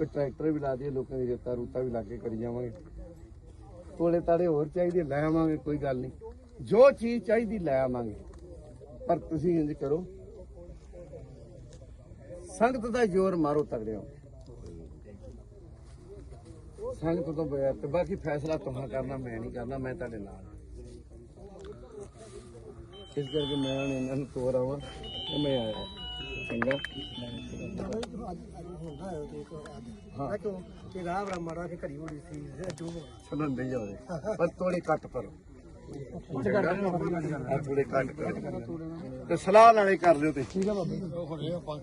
ਕੋਈ ਟਰੈਕਟਰ ਵੀ ਲਾ ਦਈਏ, ਲੋਕਾਂ ਦੀ ਰੇਤਾ ਰੂਤਾ ਵੀ ਲਾ ਕੇ ਕਰੀ ਜਾਵਾਂਗੇ। ਤੋਲੇ ਤਾੜੇ ਹੋਰ ਚਾਹੀਦੇ, ਲੈ ਆਵਾਂਗੇ, ਕੋਈ ਗੱਲ ਨਹੀਂ। ਜੋ ਚੀਜ਼ ਚਾਹੀਦੀ, ਲੈ ਆਵਾਂਗੇ। ਪਰ ਤੁਸੀਂ ਇੰਜ ਕਰੋ, ਸੰਗਤ ਦਾ ਜ਼ੋਰ ਮਾਰੋ ਤਗੜਿਓ। ਸੰਗਤ ਤੋਂ ਬਗੈਰ ਤੇ ਬਾਕੀ ਫੈਸਲਾ ਤੁਹਾਂ ਕਰਨਾ, ਮੈਂ ਨਹੀਂ ਕਰਨਾ, ਮੈਂ ਤੁਹਾਡੇ ਨਾਲ ਇਸ ਕਰਕੇ ਮੈਂ ਇਹਨਾਂ ਨੂੰ ਤੋਰ ਆਵਾਂ ਤੇ ਮੈਂ ਆਇਆ। ਚੰਗਾ ਹਾਂ। ਕਿ ਰਾਹ ਬੜਾ ਮਾੜਾ ਕਿ ਘੜੀ ਹੋਣੀ ਸੀ ਜੋ ਚਲੋ ਨਹੀਂ ਜਾਵੇ। ਪਰ ਥੋੜੀ ਕੱਟ ਕਰੋ। ਆ ਥੋੜੇ ਕੱਟ ਕਰੋ। ਤੇ ਸਲਾਹ ਨਾਲੇ ਕਰ ਲਿਓ ਤੇ ਠੀਕ ਆ ਬਾਬੇ।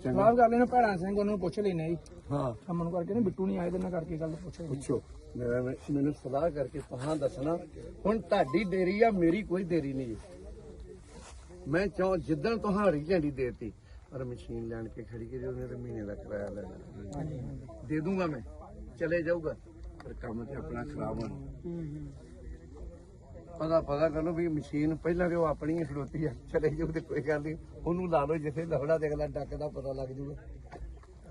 ਸਲਾਹ ਕਰ ਲੈਣਾ ਭੈਣਾ ਸਿੰਘ ਉਹਨੂੰ ਪੁੱਛ ਲੈਣਾ ਜੀ। ਹਾਂ। ਅਮਨ ਕਰਕੇ ਨਾ ਬਿੱਟੂ ਨਹੀਂ ਆਏ ਤੇ ਨਾ ਕਰਕੇ ਗੱਲ ਪੁੱਛ ਲੈਣੀ ਪੁੱਛੋ। ਮੈਂ ਮੈਨੂੰ ਸਲਾਹ ਕਰਕੇ ਤਹਾਂ ਦੱਸਣਾ ਹੁਣ ਤੁਹਾਡੀ ਦੇਰੀ ਆ ਮੇਰੀ ਕੋਈ ਦੇਰੀ ਨਹੀਂ ਮੈਂ ਚਾਹ ਜਿੱਦਣ ਤੁਹਾਡੀ ਝੰਡੀ ਦੇਤੀ ਪਰ ਮਸ਼ੀਨ ਲੈਣ ਕੇ ਖੜੀ ਕਰੀ ਉਹਨੇ ਤੇ ਮਹੀਨੇ ਦਾ ਕਿਰਾਇਆ ਲੈਣਾ। ਦੇ ਦੂੰਗਾ ਮੈਂ ਚਲੇ ਜਾਊਗਾ। ਪਰ ਕੰਮ ਤੇ ਆਪਣਾ ਖਰਾਬ ਹੋਣਾ। ਪਤਾ ਪਤਾ ਕਰ ਵੀ ਮਸ਼ੀਨ ਪਹਿਲਾਂ ਤੇ ਉਹ ਆਪਣੀ ਹੀ ਖਲੋਤੀ ਆ ਚਲੇ ਜਾਊ ਤੇ ਕੋਈ ਗੱਲ ਨਹੀਂ ਉਹਨੂੰ ਲਾ ਲਓ ਜਿੱਥੇ ਤੇ ਅਗਲਾ ਡੱਕ ਦਾ ਪਤਾ ਲੱਗ ਜਾਊਗਾ।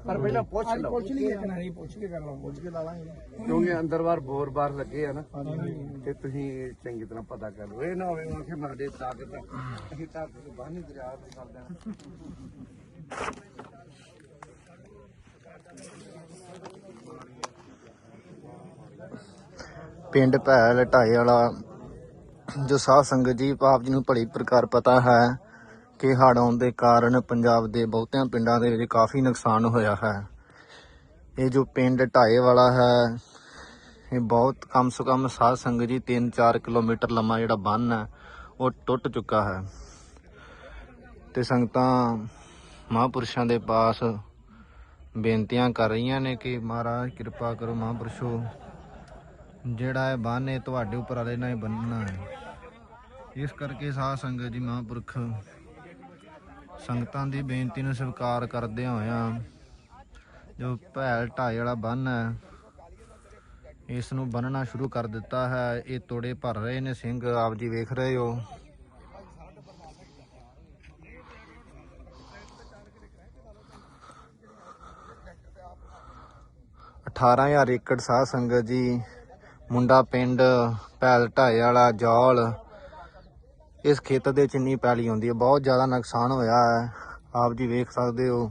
ਪਰ ਪਹਿਲਾਂ ਪੁੱਛ ਲਓ। ਪੁੱਛ ਲਈ ਇੱਕ ਨਹੀਂ ਪੁੱਛ ਕੇ ਕਰ ਲਾਂਗੇ। ਪੁੱਛ ਕੇ ਲਾ ਲਾਂਗੇ। ਕਿਉਂਕਿ ਅੰਦਰ ਬਾਹਰ ਬੋਰ ਬਾਰ ਲੱਗੇ ਆ ਨਾ ਤੇ ਤੁਸੀਂ ਚੰਗੀ ਤਰ੍ਹਾਂ ਪਤਾ ਕਰ ਲਓ। ਇਹ ਨਾ ਹੋਵੇ ਕਿ ਮਾਡੇ ਤਾਕਤ। ਅਸੀਂ ਤਾਕਤ ਬਾਹਨੀ ਦਰਿਆ ਤੋਂ ਕਰ ਦੇਣਾ ਪਿੰਡ ਭੈਲ ਢਾਏ ਵਾਲਾ ਜੋ ਸਾਧ ਸੰਗਤ ਜੀ ਆਪ ਜੀ ਨੂੰ ਭਲੀ ਪ੍ਰਕਾਰ ਪਤਾ ਹੈ। ਕਿ ਹੜ੍ਹ ਆਉਣ ਦੇ ਕਾਰਨ ਪੰਜਾਬ ਦੇ ਬਹੁਤਿਆਂ ਪਿੰਡਾਂ ਦੇ ਵਿੱਚ ਕਾਫੀ ਨੁਕਸਾਨ ਹੋਇਆ ਹੈ। ਇਹ ਜੋ ਪਿੰਡ ਢਾਏ ਵਾਲਾ ਹੈ, ਇਹ ਬਹੁਤ ਕਮ ਸੇ ਕਮ ਸਾਧ ਸੰਗਤ ਜੀ 3-4 ਕਿਲੋਮੀਟਰ ਲੰਮਾ ਜਿਹੜਾ ਬੰਨ ਹੈ, ਉਹ ਟੁੱਟ ਚੁੱਕਾ ਹੈ। ਤੇ ਸੰਗਤਾਂ ਮਹਾਂਪੁਰਸ਼ਾਂ ਦੇ ਪਾਸ ਬੇਨਤੀਆਂ ਕਰ ਰਹੀਆਂ ਨੇ ਕਿ ਮਹਾਰਾਜ ਕਿਰਪਾ ਕਰੋ ਮਹਾਂਪੁਰਸ਼ੋ, ਜਿਹੜਾ ਇਹ ਬੰਨ ਇਹ ਤੁਹਾਡੇ ਉੱਪਰ ਵਾਲੇ ਨਾਲ ਹੀ ਬੰਨਣਾ ਹੈ। ਇਸ ਕਰਕੇ ਸਾਧ ਸੰਗਤ ਜੀ ਮਹਾਂਪੁਰਖ ਸੰਗਤਾਂ ਦੀ ਬੇਨਤੀ ਨੂੰ ਸਵੀਕਾਰ ਕਰਦੇ ਹੋਇਆ ਜੋ ਭੈਲ ਢਾਈ ਵਾਲਾ ਬੰਨ ਹੈ, ਇਸ ਨੂੰ ਬੰਨਣਾ ਸ਼ੁਰੂ ਕਰ ਦਿੱਤਾ ਹੈ। ਇਹ ਤੋੜੇ ਭਰ ਰਹੇ ਨੇ ਸਿੰਘ, ਆਪ ਜੀ ਵੇਖ ਰਹੇ ਹੋ। ਅਠਾਰਾਂ ਹਜ਼ਾਰ ਏਕੜ ਸਾਧ ਸੰਗਤ ਜੀ, ਮੁੰਡਾ ਪਿੰਡ ਭੈਲ ਢਾਈ ਵਾਲਾ ਜੌਲ ਇਸ ਖੇਤ ਦੇ ਚ ਇੰਨੀ ਪੈਲੀ ਹੁੰਦੀ ਹੈ, ਬਹੁਤ ਜ਼ਿਆਦਾ ਨੁਕਸਾਨ ਹੋਇਆ ਹੈ। ਆਪ ਜੀ ਵੇਖ ਸਕਦੇ ਹੋ।